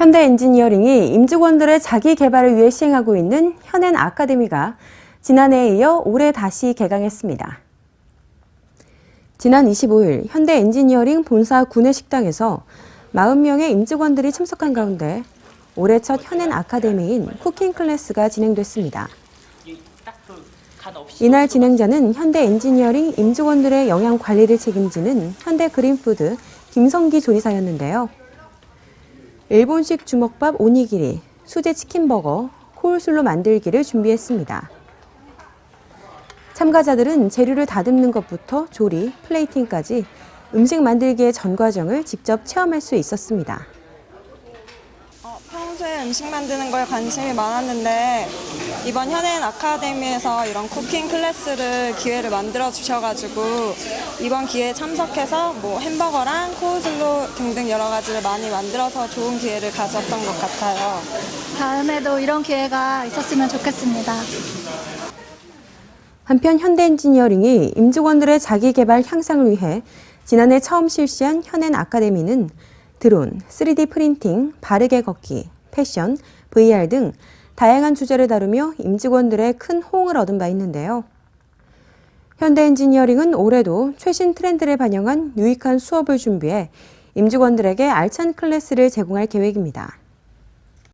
현대 엔지니어링이 임직원들의 자기 개발을 위해 시행하고 있는 현엔 아카데미가 지난해에 이어 올해 다시 개강했습니다. 지난 25일 현대 엔지니어링 본사 구내식당에서 40명의 임직원들이 참석한 가운데 올해 첫 현엔 아카데미인 쿠킹 클래스가 진행됐습니다. 이날 진행자는 현대 엔지니어링 임직원들의 영양 관리를 책임지는 현대 그린푸드 김성기 조리사였는데요. 일본식 주먹밥 오니기리, 수제 치킨버거, 코울슬로 만들기를 준비했습니다. 참가자들은 재료를 다듬는 것부터 조리, 플레이팅까지 음식 만들기의 전 과정을 직접 체험할 수 있었습니다. 어, 평소에 음식 만드는 거에 관심이 많았는데 이번 현행 아카데미에서 이런 쿠킹 클래스를 기회를 만들어 주셔가지고 이번 기회에 참석해서 뭐 햄버거랑 코우슬로 등등 여러 가지를 많이 만들어서 좋은 기회를 가졌던 것 같아요. 다음에도 이런 기회가 있었으면 좋겠습니다. 한편 현대 엔지니어링이 임직원들의 자기 개발 향상을 위해 지난해 처음 실시한 현엔 아카데미는 드론, 3D 프린팅, 바르게 걷기, 패션, VR 등 다양한 주제를 다루며 임직원들의 큰 호응을 얻은 바 있는데요. 현대 엔지니어링은 올해도 최신 트렌드를 반영한 유익한 수업을 준비해 임직원들에게 알찬 클래스를 제공할 계획입니다.